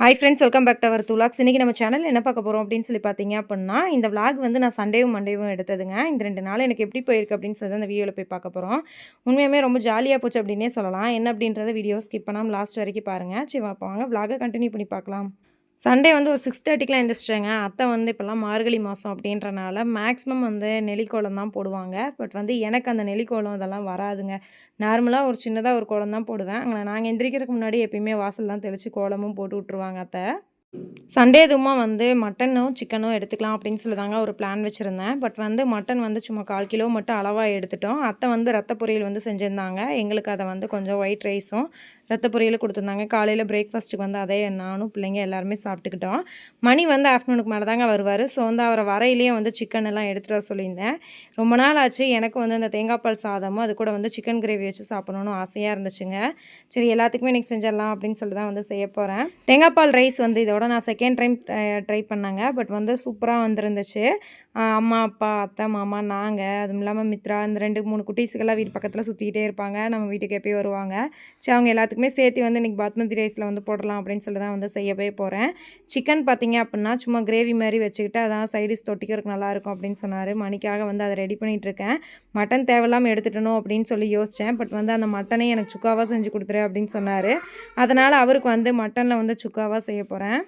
Hi friends welcome back to our துலாக்ஸ் இன்றைக்கி நம்ம channel என்ன பார்க்க போகிறோம் அப்படின்னு சொல்லி பார்த்தீங்க அப்படின்னா இந்த விளாக் வந்து நான் சண்டேவும் மண்டேவும் எடுத்ததுங்க. இந்த ரெண்டு நாள் எனக்கு எப்படி போயிருக்கு அப்படின்னு சொல்லி அந்த வீடியோவில் போய் பார்க்க போகிறோம் உண்மையுமே ரொம்ப ஜாலியாக போச்சு அப்படின்னே சொல்லலாம். என்ன அப்படின்றத வீடியோ ஸ்கிப் பண்ணாமல் லாஸ்ட் வரைக்கும் பாருங்கள் சரி வாங்க விளாகை கண்டினியூ பண்ணி பார்க்கலாம். சண்டே வந்து ஒரு சிக்ஸ் தேர்ட்டிக்கெலாம் எழுந்திரிச்சிட்டேங்க அத்தை வந்து இப்போல்லாம் மார்கழி மாதம் அப்படின்றனால மேக்ஸிமம் வந்து நெல்லிக்கோலம் தான் போடுவாங்க. பட் வந்து எனக்கு அந்த நெல்லிக்கோலம் இதெல்லாம் வராதுங்க. நார்மலாக ஒரு சின்னதாக ஒரு கோலம் தான் போடுவேன். அங்கே நாங்கள் எந்திரிக்கிறதுக்கு முன்னாடி எப்பயுமே வாசல்லாம் தெளித்து கோலமும் போட்டு விட்ருவாங்க அத்தை. சண்டே எதுவுமா வந்து மட்டனும் சிக்கனும் எடுத்துக்கலாம் அப்படின்னு சொல்லி தாங்க ஒரு பிளான் வச்சுருந்தேன். பட் வந்து மட்டன் வந்து சும்மா கால் கிலோ மட்டும் அளவாக எடுத்துட்டோம். அத்தை வந்து ரத்த பொரியல் வந்து செஞ்சுருந்தாங்க. எங்களுக்கு அதை வந்து கொஞ்சம் ஒயிட் ரைஸும் ரத்த பொரியல் கொடுத்துருந்தாங்க. காலையில் பிரேக்ஃபாஸ்ட்டுக்கு வந்து அதே நானும் பிள்ளைங்க எல்லாருமே சாப்பிட்டுக்கிட்டோம். மணி வந்து ஆஃப்டர்நூனுக்கு மேலே தாங்க வருவார். ஸோ வந்து அவரை வரையிலேயே வந்து சிக்கன் எல்லாம் எடுத்துகிட்டு வர சொல்லியிருந்தேன். ரொம்ப நாள் ஆச்சு. எனக்கு வந்து இந்த தேங்காய் பால் சாதமும் அது கூட வந்து சிக்கன் கிரேவி வச்சு சாப்பிடணும்னு ஆசையாக இருந்துச்சுங்க. சரி எல்லாத்துக்குமே எனக்கு செஞ்சிடலாம் அப்படின்னு சொல்லி தான் வந்து செய்ய போகிறேன் தேங்காய் பால் ரைஸ் வந்து இதோட நான் செகண்ட் டைம் ட்ரை பண்ணாங்க. பட் வந்து சூப்பராக வந்துருந்துச்சு. அம்மா அப்பா அத்தை மாமா நாங்கள் அதுவும் இல்லாமல் மித்ரா இந்த ரெண்டு மூணு குட்டீஸுக்கெல்லாம் வீட்டு பக்கத்தில் சுற்றிக்கிட்டே இருப்பாங்க. நம்ம வீட்டுக்கு எப்பயும் வருவாங்க. சரி அவங்க எல்லாத்துக்குமே சேர்த்து வந்து இன்றைக்கி பாத்மதி ரைஸில் வந்து போடலாம் அப்படின்னு சொல்லி தான் வந்து செய்யவே போகிறேன் சிக்கன் பார்த்தீங்க அப்படின்னா சும்மா கிரேவி மாதிரி வச்சுக்கிட்டு அதான் சைடிஸ் தொட்டிக்கிறதுக்கு நல்லாயிருக்கும் அப்படின்னு சொன்னார். மணிக்காக வந்து அதை ரெடி பண்ணிகிட்ருக்கேன் மட்டன் தேவையில்லாமல் எடுத்துட்டணும் அப்படின்னு சொல்லி யோசித்தேன் பட் வந்து அந்த மட்டனே எனக்கு சுக்காவாக செஞ்சு கொடுத்துரு அப்படின்னு சொன்னார். அதனால் அவருக்கு வந்து மட்டனில் வந்து சுக்காவாக செய்ய போகிறேன்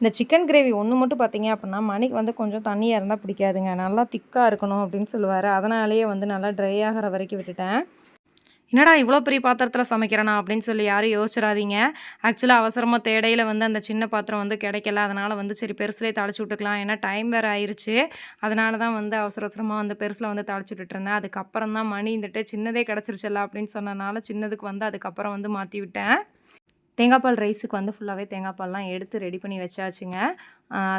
இந்த சிக்கன் கிரேவி ஒன்று மட்டும் பார்த்தீங்க அப்படின்னா மணிக்கு வந்து கொஞ்சம் தண்ணியாக இருந்தால் பிடிக்காதுங்க. நல்லா திக்காக இருக்கணும் அப்படின்னு சொல்லுவார். அதனாலேயே வந்து நல்லா ட்ரை ஆகிற வரைக்கும் விட்டுட்டேன். என்னடா இவ்வளோ பெரிய பாத்திரத்தில் சமைக்கிறேனா அப்படின்னு சொல்லி யாரும் யோசிச்சிடாதீங்க. ஆக்சுவலாக அவசரமாக தேடையில் வந்து அந்த சின்ன பாத்திரம் வந்து கிடைக்கல. அதனால் வந்து சரி பெருசுலேயே தாளிச்சு விட்டுக்கலாம். ஏன்னா டைம் வேறு ஆயிடுச்சு அதனால தான் வந்து அவசர அவசரமாக வந்து பெருசில் வந்து தாளிச்சு விட்டுருந்தேன் அதுக்கப்புறம் தான் மணி இருந்துட்டு சின்னதே கிடச்சிருச்சல்ல அப்படின்னு சொன்னனால சின்னதுக்கு வந்து அதுக்கப்புறம் வந்து மாற்றி விட்டேன். தேங்காய் பால் ரைஸுக்கு வந்து ஃபுல்லாகவே தேங்காய் பால்லாம் எடுத்து ரெடி பண்ணி வச்சாச்சுங்க.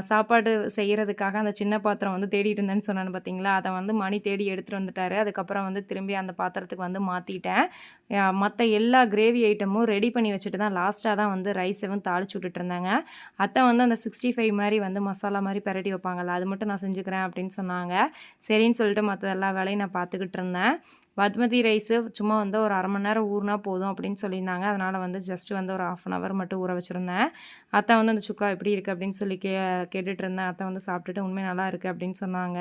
சாப்பாடு செய்கிறதுக்காக அந்த சின்ன பாத்திரம் வந்து தேடிட்டு இருந்தேன்னு சொன்னேன்னு பார்த்தீங்களா அதை வந்து மணி தேடி எடுத்துகிட்டு வந்துட்டார். அதுக்கப்புறம் வந்து திரும்பி அந்த பாத்திரத்துக்கு வந்து மாற்றிட்டேன் மற்ற எல்லா கிரேவி ஐட்டமும் ரெடி பண்ணி வச்சுட்டு தான் லாஸ்ட்டாக தான் வந்து ரைஸையும் தாளிச்சு விட்டுட்டு இருந்தாங்க. அத்தை வந்து அந்த சிக்ஸ்டி ஃபைவ் மாதிரி வந்து மசாலா மாதிரி பரட்டி வைப்பாங்கல்ல அது மட்டும் நான் செஞ்சுக்கிறேன் அப்படின்னு சொன்னாங்க. சரின்னு சொல்லிட்டு மற்ற எல்லா வேலையும் நான் பார்த்துக்கிட்டு இருந்தேன். பத்மதி ரைஸு சும்மா வந்து ஒரு அரை மணி நேரம் ஊறினா போதும் அப்படின்னு சொல்லியிருந்தாங்க. அதனால் வந்து ஜஸ்ட் வந்து ஒரு ஆஃப் அன் ஹவர் மட்டும் ஊற வச்சுருந்தேன். அத்தை வந்து அந்த சுக்கா எப்படி இருக்குது அப்படின்னு சொல்லி கே கேட்டுட்டு இருந்தேன் அத்தை வந்து சாப்பிட்டுட்டு உண்மை நல்லா இருக்குது அப்படின்னு சொன்னாங்க.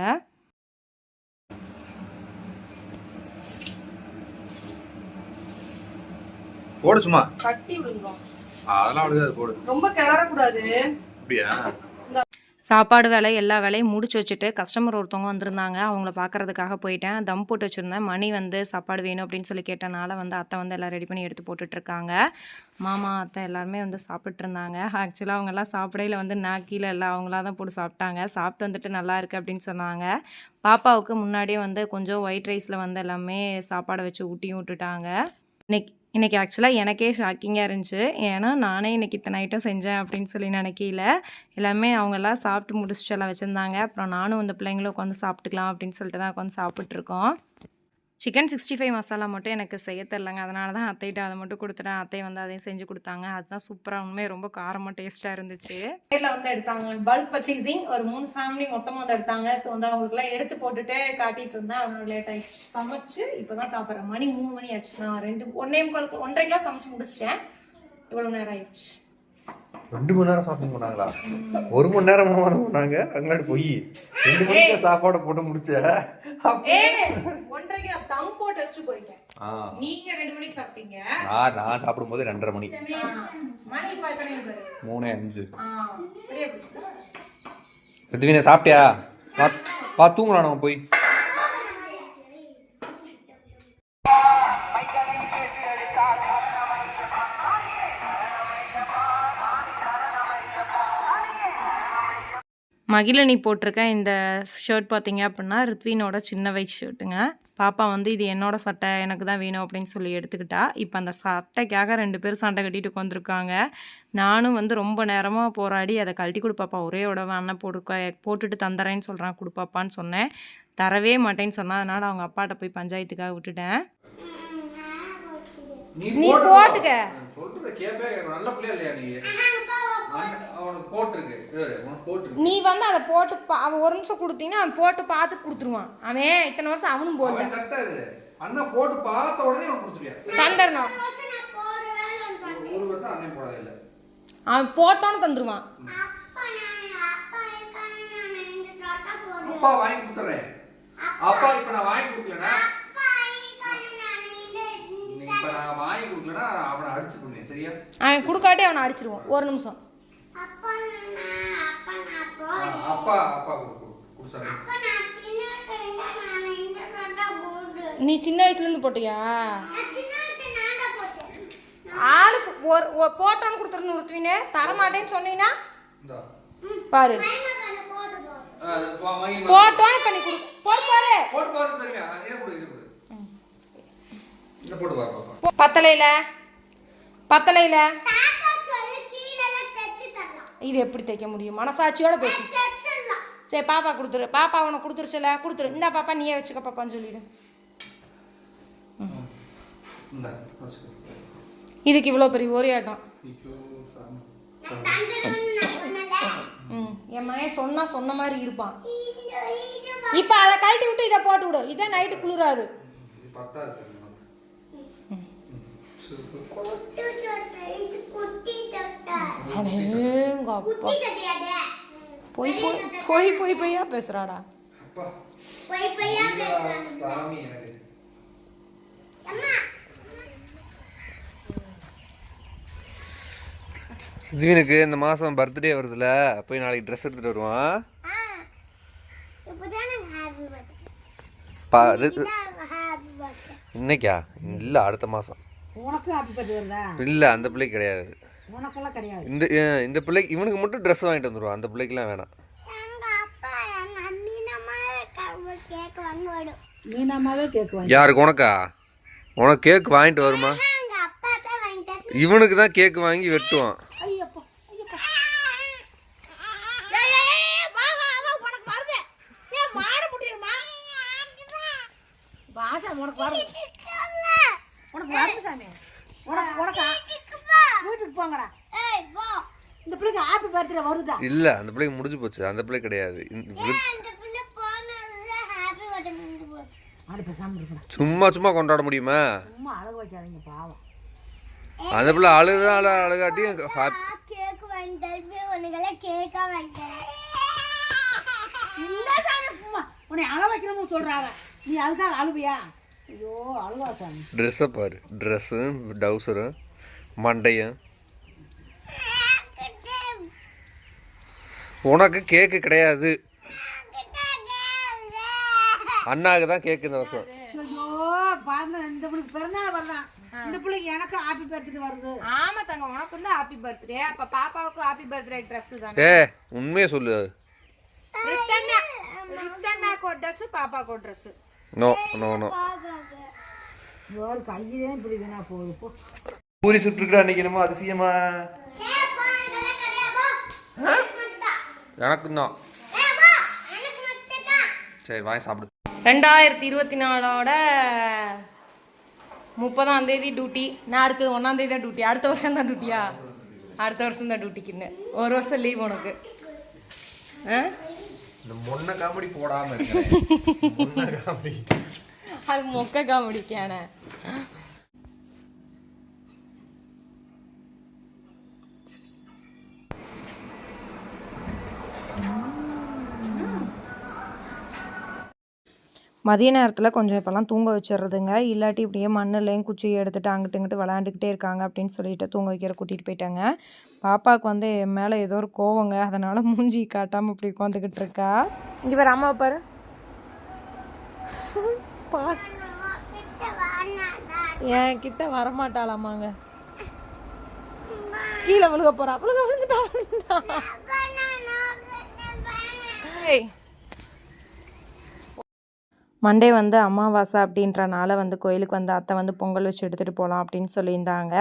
போடு சும்மா. கட்டி விடுங்க. அதெல்லாம் விடுது போடு. ரொம்ப கிளறக்கூடாது. அப்படியா? சாப்பாடு வேலை எல்லா வேலையும் முடிச்சு வச்சுட்டு கஸ்டமர் ஒருத்தவங்க வந்திருந்தாங்க. அவங்கள பார்க்கறதுக்காக போயிட்டேன். தம் போட்டு வச்சுருந்தேன். மணி வந்து சாப்பாடு வேணும் அப்படின்னு சொல்லி கேட்டனால வந்து அத்தை வந்து எல்லாம் ரெடி பண்ணி எடுத்து போட்டுட்ருக்காங்க மாமா அத்தை எல்லாருமே வந்து சாப்பிட்ருந்தாங்க ஆக்சுவலாக அவங்கெல்லாம் சாப்பிடையில் வந்து நான் கீழே எல்லாம் அவங்களா தான் போட்டு சாப்பிட்டாங்க. சாப்பிட்டு வந்துட்டு நல்லா இருக்குது அப்படின்னு சொன்னாங்க. பாப்பாவுக்கு முன்னாடியே வந்து கொஞ்சம் ஒயிட் ரைஸில் வந்து எல்லாமே சாப்பாடை வச்சு ஊட்டியும் விட்டுட்டாங்க. இன்னைக்கு இன்றைக்கி ஆக்சுவலாக எனக்கே ஷாக்கிங்காக இருந்துச்சு. ஏன்னா நானே இன்றைக்கி இத்தனை ஐட்டம் செஞ்சேன் அப்படின்னு சொல்லி நினைக்கல எல்லாமே அவங்கெல்லாம் சாப்பிட்டு முடிச்சுட்டு எல்லாம் வச்சுருந்தாங்க. அப்புறம் நானும் அந்த பிள்ளைங்களும் உட்காந்து சாப்பிட்டுக்கலாம் அப்படின்னு சொல்லிட்டு தான் உட்காந்து சாப்பிட்ருக்கோம் சிக்கன் சிக்ஸ்டி ஃபைவ் மசாலா மட்டும் எனக்கு செய்ய தெரிலங்க அதனால தான் அத்தைகிட்ட அதை மட்டும் கொடுத்துட்டேன். அத்தை வந்து அதையும் செஞ்சு கொடுத்தாங்க. அதுதான் சூப்பராக உண்மையே ரொம்ப காரமாக டேஸ்ட்டாக இருந்துச்சு. நேரில் வந்து எடுத்தாங்க. பல்க் பர்ச்சேசிங் ஒரு மூணு ஃபேமிலி மொத்தமாக வந்து எடுத்தாங்க. ஸோ வந்து அவங்களுக்குலாம் எடுத்து போட்டுட்டு காட்டிட்டு இருந்தேன். அவங்க லேட் ஆயிடுச்சு. சமைச்சு இப்போ தான் சாப்பிட்றேன். மணி மூணு மணி ஆச்சு. நான் ரெண்டு ஒன்னே முக்கால் ஒன்றரை கிளாஸ் சமைச்சு முடிச்சிட்டேன். இவ்வளோ நேரம் ஆயிடுச்சு. ரெண்டு மணி நேரம் ஷாப்பிங் பண்ணாங்களா ஒரு மணி நேரம் தான் பண்ணாங்க அங்களாடி போய். ரெண்டு மணிக்கு சாப்பாடை போட்டு முடிச்ச. ஒன்றரைக்கு நான் தம் போட்டு வச்சுட்டு போயிட்டேன் ஆ, நீங்க ரெண்டு மணிக்கு சாப்பிட்டீங்க. நான் நான் சாப்பிடும்போது ரெண்டரை மணி. மணி? அஞ்சு. சரியா ரித்வினே சாப்பிட்டியா? வா வா தூங்கலாம் நம்ம போய். மகிழினி போட்டிருக்க இந்த ஷர்ட் பார்த்தீங்க அப்படின்னா ரித்வினோட சின்ன வயசு ஷர்ட்டுங்க பாப்பா வந்து இது என்னோட சட்டை எனக்கு தான் வேணும் அப்படின்னு சொல்லி எடுத்துக்கிட்டா இப்போ அந்த சட்டைக்காக ரெண்டு பேரும் சண்டை கட்டிட்டு உட்காந்துருக்காங்க நானும் வந்து ரொம்ப நேரமாக போராடி அதை கழட்டி கொடுப்பாப்பா ஒரே உடவை அண்ணன் போட்டுக்க போட்டுட்டு தந்துறேன்னு சொல்கிறான் கொடுப்பாப்பான்னு சொன்னேன். தரவே மாட்டேன்னு சொன்னா அதனால் அவங்க அப்பாட்ட போய் பஞ்சாயத்துக்காக விட்டுட்டேன். நீ போட்டுக்க. நீ வந்து அதை போட்டு பா அவன் ஒரு நிமிஷம் கொடுத்தீங்கன்னா அவன் போட்டு பார்த்து கொடுத்துருவான். அவன் இத்தனை வருஷம் அவனும் இது. அண்ணா போட்டு பார்த்த உடனே அவன் கொடுத்துருவியா? தந்துடணும். ஒரு வருஷம் அண்ணன் போடவே இல்லை. அவன் போட்டோன்னு தந்துருவான். அப்பா வாங்கி கொடுத்துறேன். அப்பா. இப்ப நான் வாங்கி கொடுக்கலனா? இப்ப நான் வாங்கி கொடுக்கலனா அவனை அடிச்சு சரியா? அவன் கொடுக்காட்டி அவனை அடிச்சிருவான். ஒரு நிமிஷம். அப்பா அப்பா நீ சின்ன வயசுலேருந்து போட்டியா? ஆளுக்கு ஒரு போட்டோன்னு கொடுத்துருன்னு ஒருத்தவீனே தரமாட்டேன்னு சொன்னீங்கன்னா பாரு. போட்டோன்னு பண்ணி கொடு. போடு பாரு. போட்டு பாரு தெரியுமா இதை கொடு இதை கொடு இந்த போட்டு பாரு பாப்பா போ- பத்தலையில பத்தலையில இது எப்படி தைக்க முடியும்? மனசாட்சியோட பேசு. சரி பாப்பா கொடுத்துரு. பாப்பா உனக்கு கொடுத்துருச்சுல கொடுத்துரு. இந்த பாப்பா நீயே வச்சுக்க பாப்பான்னு சொல்லிடு. இதுக்கு இவ்வளோ பெரிய ஒரே ஆட்டம் என் மகன் சொன்னா சொன்ன மாதிரி இருப்பான். இப்போ அதை கழட்டி விட்டு இதை போட்டு விடு. இதான் நைட்டு குளிராது. இது அப்பா. போய் போய் போய் போய் போய்யா பேசுறாடா. அப்பா போய் போய்யா ஐயா, பேசுறாங்க. சாமி எனக்கு. அம்மா. ஜீவனுக்கு இந்த மாதம் பர்த்டே வருதுல போய் நாளைக்கு ட்ரெஸ் எடுத்துட்டு வருவான். இன்னைக்கா? இல்லை அடுத்த மாதம் உனக்கு ஹாப்பி பர்த்டே வருதா? இல்லை அந்த பிள்ளைக்கு கிடையாது. உனக்கெல்லாம் கிடையாது. இந்த இந்த பிள்ளைக்கு இவனுக்கு மட்டும் ட்ரெஸ் வாங்கிட்டு வந்துடுவான் அந்த பிள்ளைக்குலாம் வேணாம். கேக் வாங்க யாருக்கு உனக்கா? உனக்கு கேக் வாங்கிட்டு வருமா? இவனுக்கு தான் கேக் வாங்கி வெட்டுவான் ஐயப்பா ஐயப்பா ஏய், ஏய், ஏய், வா, வா, வா, உனக்கு வருது. ஏய், மாடு முட்டிடுமா? வாசா உனக்கு வரும் இல்ல. உனக்கு வரும் சாமி உனக்கு உனக்கு வீட்டுக்கு வா. வீட்டுக்கு போங்கடா ஏய், வா. இந்த பிள்ளைக்கு ஹாப்பி வருதா இல்லை அந்த பிள்ளைக்கு முடிஞ்சு போச்சு. அந்த பிள்ளை கிடையாது. சும்மா சும்மா கொண்டாட முடியுமா? சும்மா அழகு வைக்காதீங்க பாவம். அந்த பிள்ளை அழுதான் அழ அழுகாட்டியும் கேக் வாங்கிட்டாரு உனக்கெல்லாம் கேக்கா வாங்கிட்டேன் இந்த சாமி சும்மா உன்னை அழ வைக்கணும்னு சொல்றாங்க நீ அதுக்காக அழுவியா? ஐயோ அழுவா சாமி. ட்ரெஸ்ஸை பாரு. ட்ரெஸ்ஸும் டவுசரும் மண்டையும் உனக்கு கேக்கு கிடையாது. அண்ணாவுக்கு தான் கேக்கு இந்த வருஷம். இந்த பிள்ளைக்கு பிறந்தாலும் வருதான் இந்த பிள்ளைக்கு எனக்கு ஹாப்பி பர்த்டே வருது. ஆமா தங்க உனக்கு வந்து ஹாப்பி பர்த்டே அப்ப பாப்பாவுக்கு ஹாப்பி பர்த்டே ட்ரெஸ் தானே? ஏ உண்மையை சொல்லு ரிட்டன்னா ட்ரெஸ் பாப்பாக்கு ஒரு ட்ரெஸ் நோ நோ நோ ஒரு கையிலே இப்படி வீணா போகுது. போ. பூரி சுட்டுருக்குறா அன்னைக்கு என்னமோ அதிசயமா. எனக்கு தான் சரி வாங்கி சாப்பிடு. ரெண்டாயிரத்தி இருபத்தி நாலோட முப்பதாம் தேதி டியூட்டி நான் அடுத்தது ஒன்றாம் தேதி தான் டியூட்டி அடுத்த வருஷம் தான் டியூட்டியா அடுத்த வருஷம் தான் டியூட்டிக்குன்னு ஒரு வருஷம் லீவ் உனக்கு. முன்ன காமெடி போடாம அது மொக்க காமெடிக்கான மதிய நேரத்தில் கொஞ்சம் இப்போல்லாம் தூங்க வச்சிடுறதுங்க இல்லாட்டி இப்படியே மண்ணுலேயும் குச்சியை எடுத்துகிட்டு அங்கிட்டு இங்கிட்டு விளாண்டுக்கிட்டே இருக்காங்க அப்படின்னு சொல்லிட்டு தூங்க வைக்கிற கூட்டிகிட்டு போயிட்டாங்க. பாப்பாவுக்கு வந்து என் மேலே ஏதோ ஒரு கோவங்க. அதனால் மூஞ்சி காட்டாமல் இப்படி உட்காந்துக்கிட்டு இருக்கா. இங்கே வேறு அம்மாவை பாரு. பா. என் கிட்ட வரமாட்டாளாமாங்க. கீழே விழுக போறா. விழுக விழுந்துட்டா. ஏய் மண்டே வந்து அமாவாசை அப்படின்றனால வந்து கோயிலுக்கு வந்து அத்தை வந்து பொங்கல் வச்சு எடுத்துகிட்டு போகலாம் அப்படின்னு சொல்லியிருந்தாங்க.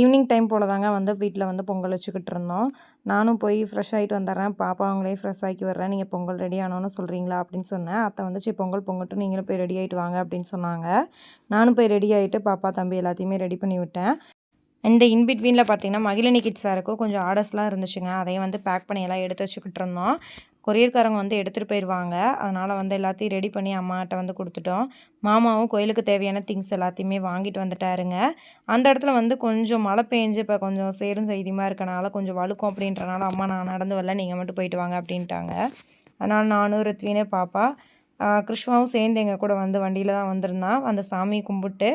ஈவினிங் டைம் போல் தாங்க வந்து வீட்டில் வந்து பொங்கல் வச்சுக்கிட்டு இருந்தோம். நானும் போய் ஃப்ரெஷ் ஆகிட்டு வந்துடுறேன். பாப்பா அவங்களே ஃப்ரெஷ் ஆக்கி வர்றேன் நீங்கள் பொங்கல் ரெடி ஆனோன்னு சொல்கிறீங்களா அப்படின்னு சொன்னேன். அத்தை வந்து சரி பொங்கல் பொங்கட்டும் நீங்களும் போய் ரெடி ஆகிட்டு வாங்க அப்படின்னு சொன்னாங்க. நானும் போய் ரெடி ஆகிட்டு பாப்பா தம்பி எல்லாத்தையுமே ரெடி பண்ணி விட்டேன். இந்த இன்பிட்வீனில் பார்த்தீங்கன்னா மகிழினி கிட்ஸ் வேறுக்கும் கொஞ்சம் ஆர்டர்ஸ்லாம் இருந்துச்சுங்க. அதையும் வந்து பேக் பண்ணி எல்லாம் எடுத்து வச்சுக்கிட்டு இருந்தோம். கொரியர்காரங்க வந்து எடுத்துகிட்டு போயிடுவாங்க அதனால் வந்து எல்லாத்தையும் ரெடி பண்ணி அம்மாட்ட வந்து கொடுத்துட்டோம். மாமாவும் கோயிலுக்கு தேவையான திங்ஸ் எல்லாத்தையுமே வாங்கிட்டு வந்துட்டாருங்க. அந்த இடத்துல வந்து கொஞ்சம் மழை பெஞ்சு இப்போ கொஞ்சம் சேரும் செய்தியுமாக இருக்கனால கொஞ்சம் வழுக்கும் அப்படின்றனால அம்மா நான் நடந்து வரல நீங்கள் மட்டும் போயிட்டு வாங்க அப்படின்ட்டாங்க. அதனால் நானும் ரித்வினே பாப்பா கிருஷ்ணாவும் சேர்ந்து எங்கள் கூட வந்து வண்டியில் தான் வந்திருந்தான் அந்த சாமி கும்பிட்டு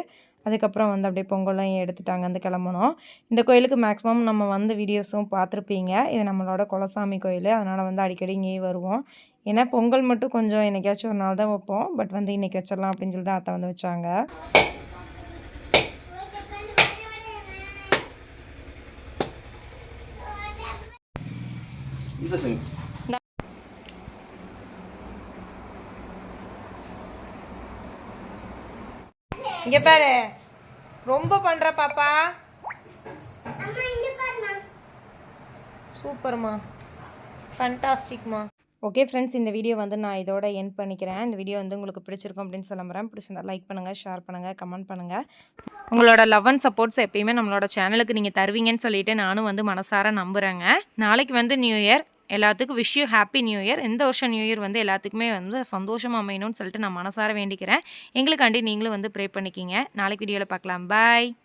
அதுக்கப்புறம் வந்து அப்படியே பொங்கலும் எடுத்துட்டாங்க வந்து கிளம்பணும். இந்த கோயிலுக்கு மேக்ஸிமம் நம்ம வந்து வீடியோஸும் பார்த்துருப்பீங்க. இது நம்மளோட குலசாமி கோயில். அதனால் வந்து அடிக்கடி இங்கேயே வருவோம். ஏன்னா பொங்கல் மட்டும் கொஞ்சம் என்னைக்காச்சும் ஒரு நாள் தான் வைப்போம். பட் வந்து இன்றைக்கி வச்சிடலாம் அப்படின்னு சொல்லி தான் அத்தை வந்து வச்சாங்க. இங்கே பாரு. ரொம்ப பண்ணுற பாப்பா. சூப்பர்மா. ஃபண்டாஸ்டிக்மா ஓகே ஃப்ரெண்ட்ஸ் இந்த வீடியோ வந்து நான் இதோட எண்ட் பண்ணிக்கிறேன். இந்த வீடியோ வந்து உங்களுக்கு பிடிச்சிருக்கும் அப்படின்னு சொல்ல போகிறேன் பிடிச்சிருந்தா லைக் பண்ணுங்கள் ஷேர் பண்ணுங்கள் கமெண்ட் பண்ணுங்கள் உங்களோட லவ் அண்ட் சப்போர்ட்ஸ் எப்பயுமே நம்மளோட சேனலுக்கு நீங்கள் தருவீங்கன்னு சொல்லிட்டு நானும் வந்து மனசார நம்புகிறேங்க நாளைக்கு வந்து நியூ இயர் எல்லாத்துக்கும் wish you happy new year இந்த வருஷம் நியூ இயர் வந்து எல்லாத்துக்குமே வந்து சந்தோஷமாக அமையணும்னு சொல்லிட்டு நான் மனசார வேண்டிக்கிறேன். எங்களுக்காண்டி நீங்களும் வந்து ப்ரே பண்ணிக்கிங்க. நாளைக்கு வீடியோவில் பார்க்கலாம். பாய்